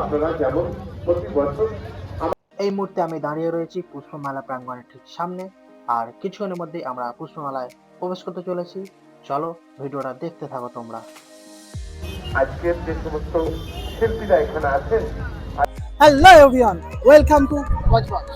আপনারা যেমন প্রতি বছর এই মুহূর্তে আমি দাঁড়িয়ে রয়েছি পুষ্পমেলা প্রাঙ্গণের ঠিক সামনে আর কিছুক্ষণের মধ্যেই আমরা পুষ্পমেলায় প্রবেশ করতে চলেছি। চলো ভিডিওটা দেখতে থাকো তোমরা। আজকের যে সমস্ত শিল্পীরা এখানে আছেন hello everyone welcome to Budge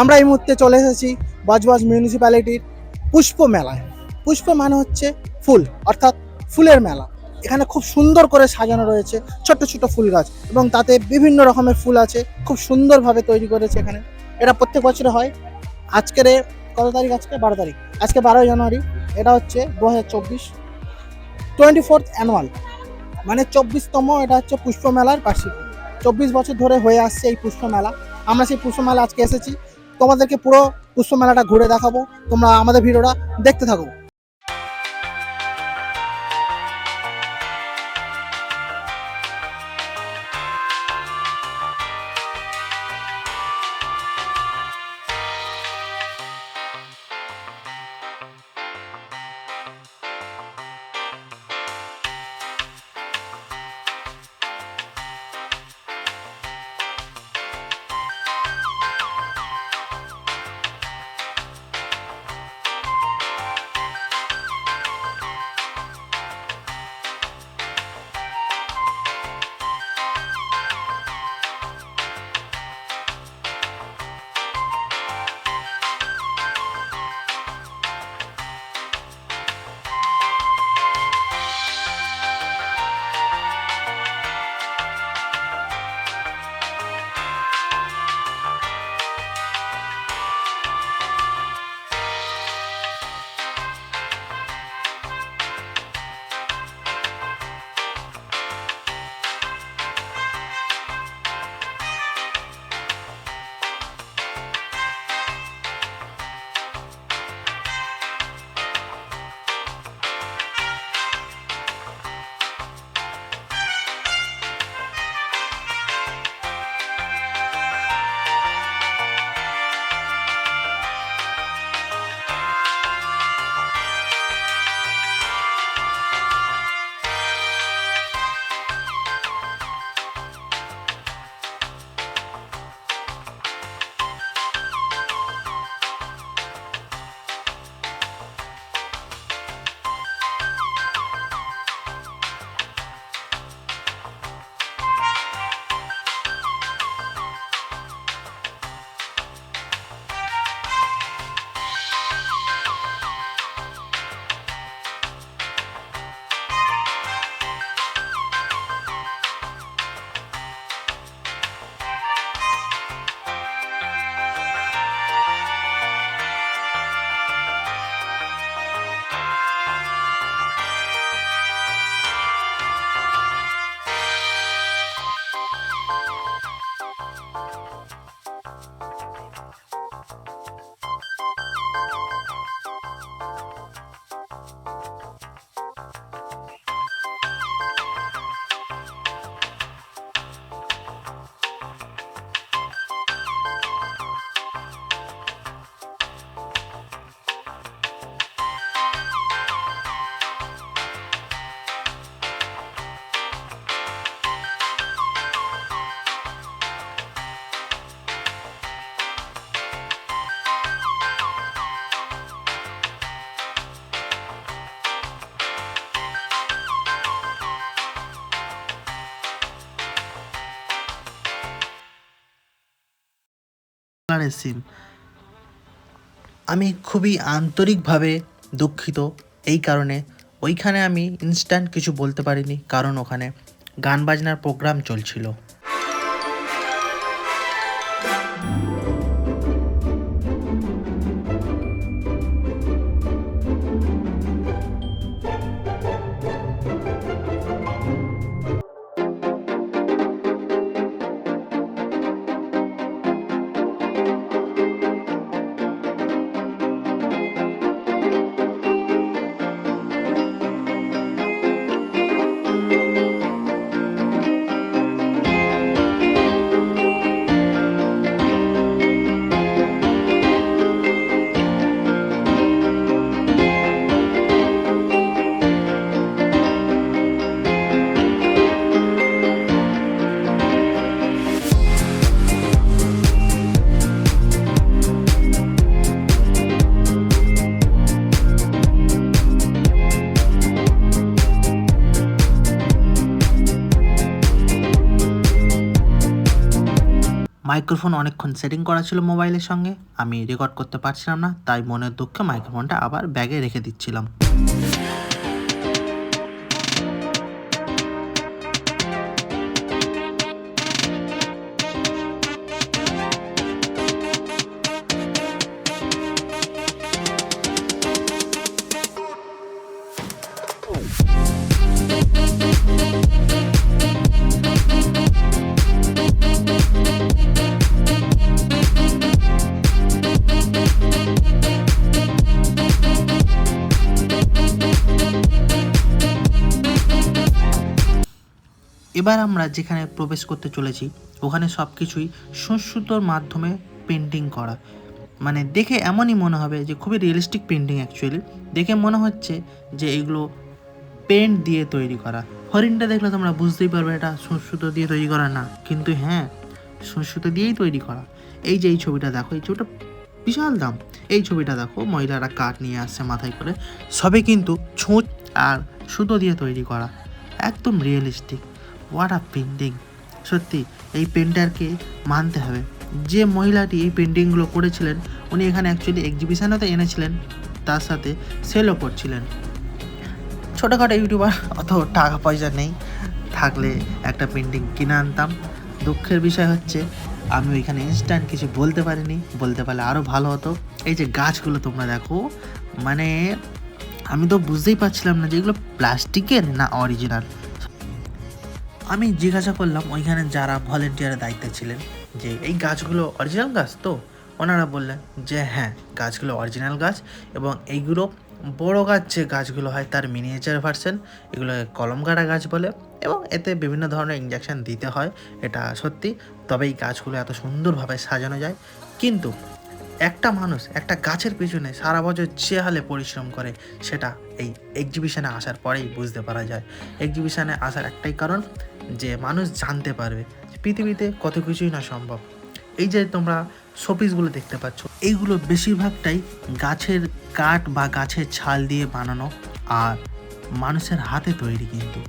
আমরা এই মুহূর্তে চলে এসেছি বজবজ মিউনিসিপ্যালিটির পুষ্প মেলায় পুষ্প মানে হচ্ছে ফুল অর্থাৎ ফুলের মেলা। এখানে খুব সুন্দর করে সাজানো রয়েছে ছোট ছোট ফুল গাছ এবং তাতে বিভিন্ন রকমের ফুল আছে, খুব সুন্দরভাবে তৈরি করেছে এখানে। এটা প্রত্যেক বছরে হয়। আজকের কত তারিখ আজকে? বারো তারিখ। আজকে বারোই জানুয়ারি। এটা হচ্ছে দু হাজার চব্বিশ টোয়েন্টি ফোর্থ অ্যানুয়াল। মানে চব্বিশতম এটা হচ্ছে পুষ্প মেলার বার্ষিকী। চব্বিশ বছর ধরে হয়ে আসছে এই পুষ্প মেলা আমরা সেই পুষ্প মেলা আজকে এসেছি। তোমাদেরকে পুরো পুষ্প মেলাটা ঘুরে দেখাবো। তোমরা আমাদের ভিডিওটা দেখতে থাকো। কালারের সিম আমি খুবই আন্তরিকভাবে দুঃখিত। এই কারণে ওইখানে আমি ইনস্ট্যান্ট কিছু বলতে পারিনি, কারণ ওখানে গান বাজনার প্রোগ্রাম চলছিল। মাইক্রোফোন অনেকক্ষণ সেটিং করা ছিল মোবাইলের সঙ্গে। আমি রেকর্ড করতে পারছিলাম না, তাই মনের দুঃখে মাইক্রোফোনটা আবার ব্যাগে রেখে দিচ্ছিলাম। এবার আমরা যেখানে প্রবেশ করতে চলেছি, ওখানে সব কিছুই সুসুতোর মাধ্যমে পেন্টিং করা। মানে দেখে এমনই মনে হবে যে খুবই রিয়েলিস্টিক পেন্টিং অ্যাকচুয়ালি দেখে মনে হচ্ছে যে এগুলো পেন্ট দিয়ে তৈরি করা। হরিণটা দেখলে তোমরা বুঝতেই পারবে এটা সুসুতো দিয়ে তৈরি করা না, কিন্তু হ্যাঁ সুসুতো দিয়েই তৈরি করা। এই যে এই ছবিটা দেখো, এই ছবিটা বিশাল দাম। এই ছবিটা দেখো, মহিলারা কাঠ নিয়ে আসছে মাথায় করে। সবে কিন্তু ছুঁচ আর সুতো দিয়ে তৈরি করা। একদম রিয়েলিস্টিক হোয়াট আ পেন্টিং সত্যি, এই পেন্টারকে মানতে হবে। যে মহিলাটি এই পেন্টিংগুলো করেছিলেন, উনি এখানে অ্যাকচুয়ালি এক্সিবিশনও তো এনেছিলেন, তার সাথে সেলও করছিলেন। ছোটোখাটো ইউটিউবার অত টাকা পয়সা নেই। থাকলে একটা পেন্টিং কিনে আনতাম। দুঃখের বিষয় হচ্ছে, আমি ওইখানে ইনস্ট্যান্ট কিছু বলতে পারিনি। বলতে পারলে আরও ভালো হতো। এই যে গাছগুলো তোমরা দেখো মানে আমি তো বুঝতেই পারছিলাম না যে এগুলো প্লাস্টিকের না অরিজিনাল আমি জিজ্ঞাসা করলাম, ওইখানে যারা ভলেন্টিয়ারের দায়িত্বে ছিলেন, যে এই গাছগুলো অরিজিনাল গাছ তো? ওনারা বললেন, যে হ্যাঁ গাছগুলো অরিজিনাল গাছ এবং এইগুলো বড় গাছ যে গাছগুলো হয় তার মিনিয়েচার ভার্সন এগুলো কলম কাটা গাছ বলে এবং এতে বিভিন্ন ধরনের ইঞ্জেকশন দিতে হয়, এটা সত্যি। তবে এই গাছগুলো এত সুন্দরভাবে সাজানো যায়। কিন্তু একটা মানুষ একটা গাছের পিছনে সারা বছর যে হালে পরিশ্রম করে, সেটা এই এক্সিবিশনে আসার পরেই বুঝতে পারা যায়। এক্সিবিশনে আসার একটাই কারণ যে মানুষ জানতে পারবে পৃথিবীতে কত কিছুই না সম্ভব। এই যে তোমরা শোপিসগুলো দেখতে পাচ্ছ, এইগুলো বেশিরভাগটাই গাছের কাঠ বা গাছের ছাল দিয়ে বানানো আর মানুষের হাতে তৈরি কিন্তু।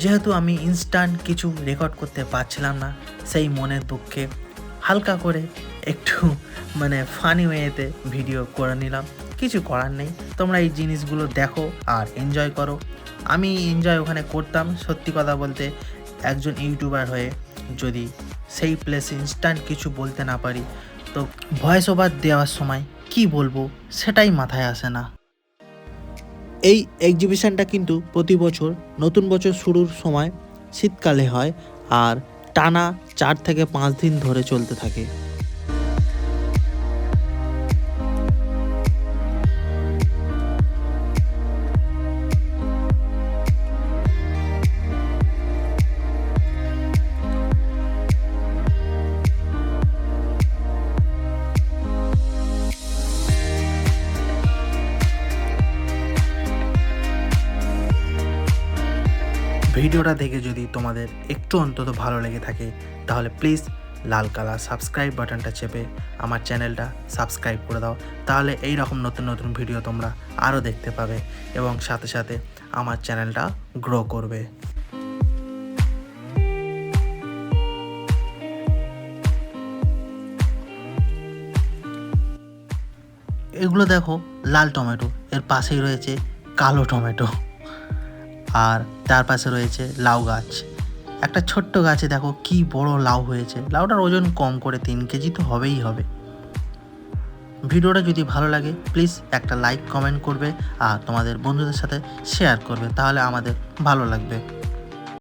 যেহেতু আমি ইনস্ট্যান্ট কিছু রেকর্ড করতে পারছিলাম না, সেই মনের দুঃখে হালকা করে একটু মানে ফানি ওয়েতে ভিডিও করে নিলাম। কিছু করার নেই। তোমরা এই জিনিসগুলো দেখো আর এনজয় করো। আমি এনজয় ওখানে করতাম। সত্যি কথা বলতে, একজন ইউটিউবার হয়ে যদি সেই প্লেসে ইনস্ট্যান্ট কিছু বলতে না পারি, তো ভয়েস ওভার দেওয়ার সময় কি বলব সেটাই মাথায় আসে না। এই এক্সিবিশনটা কিন্তু প্রতি বছর, নতুন বছর শুরুর সময় শীতকালে হয়। আর টানা চার থেকে পাঁচ দিন ধরে চলতে থাকে। ভিডিওটা দেখে যদি তোমাদের একটু অন্তত ভালো লেগে থাকে, তাহলে প্লিজ লাল কালার সাবস্ক্রাইব বাটনটা চেপে আমার চ্যানেলটা সাবস্ক্রাইব করে দাও। তাহলে এই রকম নতুন নতুন ভিডিও তোমরা আরও দেখতে পাবে এবং সাথে সাথে আমার চ্যানেলটা গ্রো করবে। এগুলো দেখো লাল টমেটো, এর পাশেই রয়েছে কালো টমেটো। আর তার পাশে রয়েছে লাউ গাছ। একটা ছোট্ট গাছে দেখো কি বড় লাউ হয়েছে। লাউটার ওজন কম করে তিন কেজি তো হবেই হবে। ভিডিওটা যদি ভালো লাগে প্লিজ একটা লাইক কমেন্ট করবে আর তোমাদের বন্ধুদের সাথে শেয়ার করবে, তাহলে আমাদের ভালো লাগবে।